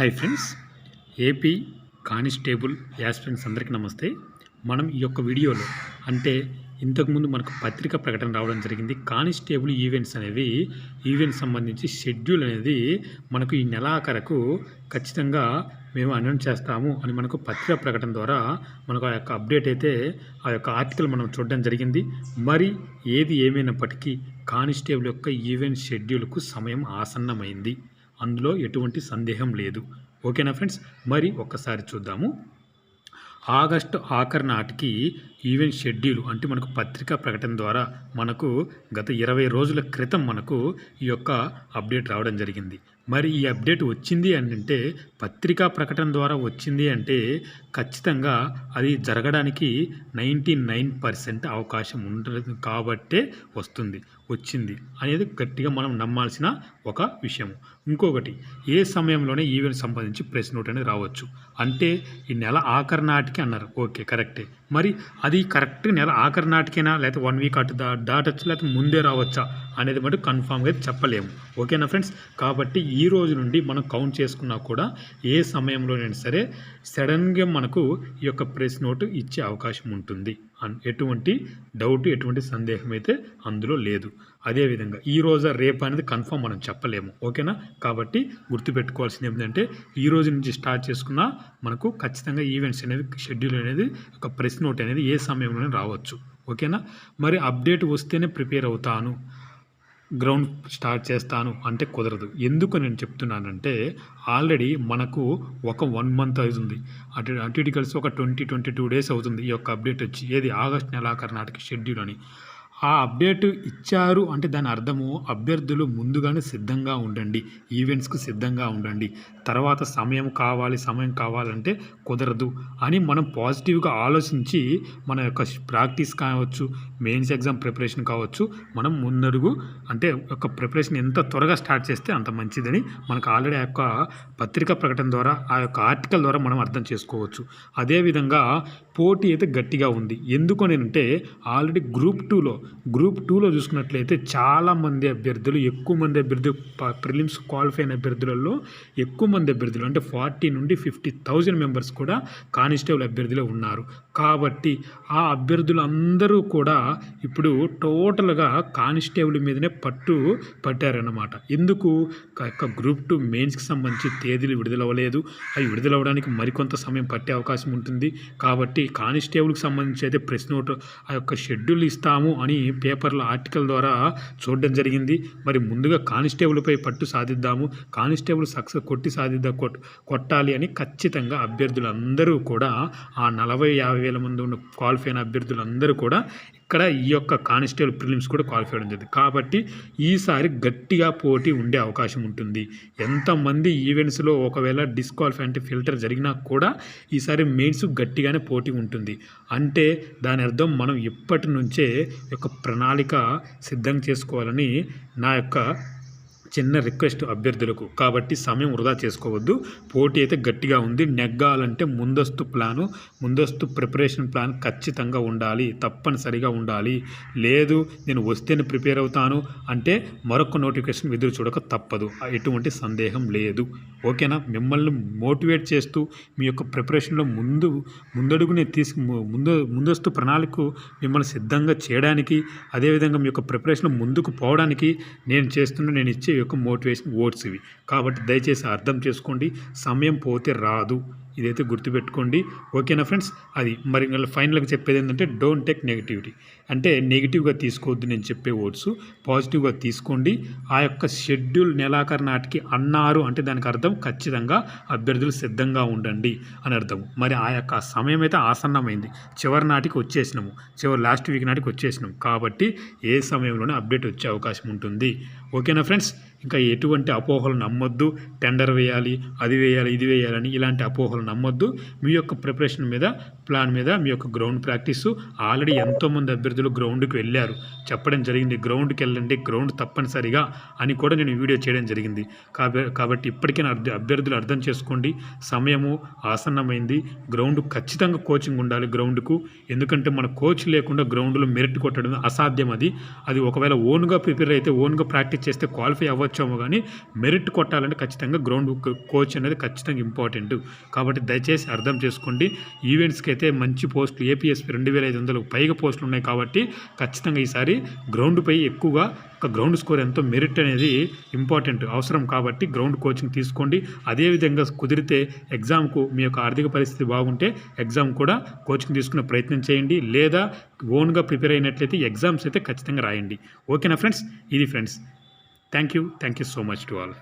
Hi friends AP constable aspirants అందరికీ నమస్తే. మనం ఈ యొక్క వీడియోలో అంటే ఇంతకుముందు మనకు పత్రిక ప్రకటన రావడం జరిగింది. కానిస్టేబుల్ ఈవెంట్స్ అనేవి ఈవెంట్స్ సంబంధించి షెడ్యూల్ అనేది మనకు ఈ నెలాఖరకు ఖచ్చితంగా మేము అనౌన్స్ చేస్తాము అని మనకు పత్రిక ప్రకటన ద్వారా మనకు ఆ యొక్క అప్డేట్ అయితే ఆ యొక్క ఆర్టికల్ మనం చూడడం జరిగింది. మరి ఏది ఏమైనప్పటికీ కానిస్టేబుల్ యొక్క ఈవెంట్ షెడ్యూల్కు సమయం ఆసన్నమైంది. అందులో ఎటువంటి సందేహం లేదు. ఓకేనా ఫ్రెండ్స్? మరి ఒక్కసారి చూద్దాము. ఆగస్టు ఆఖరి నాటికి ఈవెంట్ షెడ్యూల్ అంటే మనకు పత్రికా ప్రకటన ద్వారా మనకు గత ఇరవై రోజుల క్రితం మనకు ఈ యొక్క అప్డేట్ రావడం జరిగింది. మరి ఈ అప్డేట్ వచ్చింది అని అంటే పత్రికా ప్రకటన ద్వారా వచ్చింది అంటే ఖచ్చితంగా అది జరగడానికి నైంటీ నైన్ పర్సెంట్ అవకాశం ఉంటుంది కాబట్టే వస్తుంది వచ్చింది అనేది గట్టిగా మనం నమ్మాల్సిన ఒక విషయం ఇంకొకటి ఏ సమయంలోనే ఈవెంట్ సంబంధించి ప్రెస్ నోట్ అనేది రావచ్చు. అంటే ఈ నెల ఆఖరి నాటికి అన్నారు. ఓకే కరెక్టే. మరి అది కరెక్ట్ నెల ఆఖరి నాటికైనా? లేకపోతే వన్ వీక్ అటు దా దాటచ్చు? లేకపోతే ముందే రావచ్చా? అనేది మటు కన్ఫామ్గా అయితే చెప్పలేము. ఓకేనా ఫ్రెండ్స్ కాబట్టి ఈ రోజు నుండి మనం కౌంట్ చేసుకున్నా కూడా ఏ సమయంలోనైనా సరే సడన్గా మనకు ఈ యొక్క ప్రెస్ నోటు ఇచ్చే అవకాశం ఉంటుంది. ఎటువంటి డౌట్ ఎటువంటి సందేహం అయితే అందులో లేదు. అదేవిధంగా ఈ రోజు రేపు అనేది కన్ఫర్మ్ మనం చెప్పలేము. ఓకేనా? కాబట్టి గుర్తుపెట్టుకోవాల్సింది ఏంటంటే ఈ రోజు నుంచి స్టార్ట్ చేసుకున్న మనకు ఖచ్చితంగా ఈవెంట్స్ అనేవి షెడ్యూల్ అనేది ఒక ప్రెస్ నోట్ అనేది ఏ సమయంలోనే రావచ్చు. ఓకేనా? మరి అప్డేట్ వస్తేనే ప్రిపేర్ అవుతాను. గ్రౌండ్ స్టార్ట్ చేస్తాను అంటే కుదరదు. ఎందుకు నేను చెప్తున్నానంటే ఆల్రెడీ మనకు ఒక వన్ మంత్ అవుతుంది. అటు అటు ఇటు కలిసి ఒక ట్వంటీ ట్వంటీ టూ డేస్ అవుతుంది ఈ యొక్క అప్డేట్ వచ్చి. ఏది? ఆగస్ట్ నెలాఖరు నాటికి షెడ్యూల్ అని. ఆ అప్డేట్ ఇచ్చారు అంటే దాని అర్థము అభ్యర్థులు ముందుగానే సిద్ధంగా ఉండండి ఈవెంట్స్కు సిద్ధంగా ఉండండి. తర్వాత సమయం కావాలి సమయం కావాలంటే కుదరదు అని మనం పాజిటివ్గా ఆలోచించి మన యొక్క ప్రాక్టీస్ కావచ్చు మెయిన్స్ ఎగ్జామ్ ప్రిపరేషన్ కావచ్చు మనం ముందడుగు అంటే ఒక ప్రిపరేషన్ ఎంత త్వరగా స్టార్ట్ చేస్తే అంత మంచిదని మనకు ఆల్రెడీ ఆ యొక్క పత్రికా ప్రకటన ద్వారా ఆ యొక్క ఆర్టికల్ ద్వారా మనం అర్థం చేసుకోవచ్చు. అదేవిధంగా పోటీ అయితే గట్టిగా ఉంది. ఎందుకు అని అంటే ఆల్రెడీ గ్రూప్ టూలో గ్రూప్ టూలో చూసుకున్నట్లయితే చాలామంది అభ్యర్థులు ఎక్కువ మంది అభ్యర్థులు ప్రిలిమ్స్ క్వాలిఫై అయిన అభ్యర్థులలో ఎక్కువ మంది అభ్యర్థులు అంటే ఫార్టీ నుండి ఫిఫ్టీ థౌజండ్ మెంబర్స్ కూడా కానిస్టేబుల్ అభ్యర్థులే ఉన్నారు. కాబట్టి ఆ అభ్యర్థులు అందరూ కూడా ఇప్పుడు టోటల్గా కానిస్టేబుల్ మీదనే పట్టు పట్టారన్నమాట. ఎందుకు? యొక్క గ్రూప్ టూ మెయిన్స్కి సంబంధించి తేదీలు విడుదలవ్వలేదు. అవి విడుదలవ్వడానికి మరికొంత సమయం పట్టే అవకాశం ఉంటుంది. కాబట్టి కానిస్టేబుల్కి సంబంధించి అయితే ప్రెస్ నోట్ ఆ యొక్క షెడ్యూల్ ఇస్తాము అని పేపర్లో ఆర్టికల్ ద్వారా చూడడం జరిగింది. మరి ముందుగా కానిస్టేబుల్పై పట్టు సాధిద్దాము కానిస్టేబుల్ సక్సెస్ కొట్టి సాధిద్దాం కొట్ కొట్టాలి అని ఖచ్చితంగా అభ్యర్థులందరూ కూడా ఆ నలభై యాభై వేల మంది ఉన్న క్వాలిఫై అయిన అభ్యర్థులందరూ కూడా ఇక్కడ ఈ యొక్క కానిస్టేబుల్ ప్రిలిమ్స్ కూడా క్వాలిఫై అవ్వడం జరిగింది. కాబట్టి ఈసారి గట్టిగా పోటీ ఉండే అవకాశం ఉంటుంది. ఎంతమంది ఈవెంట్స్లో ఒకవేళ డిస్క్వాలిఫై అంటే ఫిల్టర్ జరిగినా కూడా ఈసారి మెయిన్స్ గట్టిగానే పోటీ ఉంటుంది. అంటే దాని అర్థం మనం ఇప్పటి నుంచే యొక్క ప్రణాళిక సిద్ధం చేసుకోవాలని నా యొక్క చిన్న రిక్వెస్ట్ అభ్యర్థులకు. కాబట్టి సమయం వృధా చేసుకోవద్దు. పోటీ అయితే గట్టిగా ఉంది. నెగ్గాలంటే ముందస్తు ప్లాను ముందస్తు ప్రిపరేషన్ ప్లాన్ ఖచ్చితంగా ఉండాలి. తప్పనిసరిగా ఉండాలి. లేదు నేను వస్తేనే ప్రిపేర్ అవుతాను అంటే మరొక నోటిఫికేషన్ ఎదురు చూడక తప్పదు. ఎటువంటి సందేహం లేదు. ఓకేనా? మిమ్మల్ని మోటివేట్ చేస్తూ మీ యొక్క ప్రిపరేషన్లో ముందు ముందడుగునే తీసుకు ముందు ముందస్తు ప్రణాళిక మిమ్మల్ని సిద్ధంగా చేయడానికి అదేవిధంగా మీ యొక్క ప్రిపరేషన్ ముందుకు పోవడానికి నేను చేస్తున్న నేను ఇచ్చే యొక్క మోటివేషన్ ఓట్స్ ఇవి. కాబట్టి దయచేసి అర్థం చేసుకోండి. సమయం పోతే రాదు. ఇదైతే గుర్తుపెట్టుకోండి. ఓకేనా ఫ్రెండ్స్? అది మరి ఫైనల్గా చెప్పేది ఏంటంటే డోంట్ టేక్ నెగిటివిటీ. అంటే నెగిటివ్గా తీసుకోవద్దు నేను చెప్పే ఓట్స్. పాజిటివ్గా తీసుకోండి. ఆ యొక్క షెడ్యూల్ నెలాఖరు నాటికి అన్నారు అంటే దానికి అర్థం ఖచ్చితంగా అభ్యర్థులు సిద్ధంగా ఉండండి అని అర్థం మరి ఆ యొక్క సమయం అయితే ఆసన్నమైంది. చివరి నాటికి వచ్చేసినాము. చివరి లాస్ట్ వీక్ నాటికి వచ్చేసినాం కాబట్టి ఏ సమయంలోనే అప్డేట్ వచ్చే అవకాశం ఉంటుంది. ఓకేనా ఫ్రెండ్స్? ఇంకా ఎటువంటి అపోహలు నమ్మొద్దు. టెండర్ వేయాలి అది వేయాలి ఇది వేయాలని ఇలాంటి అపోహలు నమ్మొద్దు. మీ యొక్క ప్రిపరేషన్ మీద ప్లాన్ మీద మీ యొక్క గ్రౌండ్ ప్రాక్టీస్. ఆల్రెడీ ఎంతోమంది అభ్యర్థులు గ్రౌండ్కి వెళ్ళారు. చెప్పడం జరిగింది గ్రౌండ్కి వెళ్ళండి గ్రౌండ్ తప్పనిసరిగా అని కూడా నేను వీడియో చేయడం జరిగింది. కాబట్టి ఇప్పటికైనా అభ్యర్థులు అర్థం చేసుకోండి. సమయము ఆసన్నమైంది. గ్రౌండ్ ఖచ్చితంగా కోచింగ్ ఉండాలి గ్రౌండ్కు. ఎందుకంటే మన కోచ్ లేకుండా గ్రౌండ్లో మెరిట్ కొట్టడం అసాధ్యం అది. అది ఒకవేళ ఓన్గా ప్రిపేర్ అయితే ఓన్గా ప్రాక్టీస్ చేస్తే క్వాలిఫై అవ్వచ్చు కొట్టొచ్చాము కానీ మెరిట్ కొట్టాలంటే ఖచ్చితంగా గ్రౌండ్ కోచ్ అనేది ఖచ్చితంగా ఇంపార్టెంట్. కాబట్టి దయచేసి అర్థం చేసుకోండి. ఈవెంట్స్కి అయితే మంచి పోస్టులు ఏపీఎస్పీ రెండు వేల ఐదు వందలకు పైగా పోస్టులు ఉన్నాయి కాబట్టి ఖచ్చితంగా ఈసారి గ్రౌండ్పై ఎక్కువగా ఒక గ్రౌండ్ స్కోర్ ఎంతో మెరిట్ అనేది ఇంపార్టెంట్ అవసరం కాబట్టి గ్రౌండ్ కోచింగ్ తీసుకోండి. అదేవిధంగా కుదిరితే ఎగ్జామ్కు మీ యొక్క ఆర్థిక పరిస్థితి బాగుంటే ఎగ్జామ్ కూడా కోచింగ్ తీసుకునే ప్రయత్నం చేయండి. లేదా ఓన్గా ప్రిపేర్ అయినట్లయితే ఎగ్జామ్స్ అయితే ఖచ్చితంగా రాయండి. ఓకేనా ఫ్రెండ్స్? ఇది friends. Thank you. Thank you so much to all.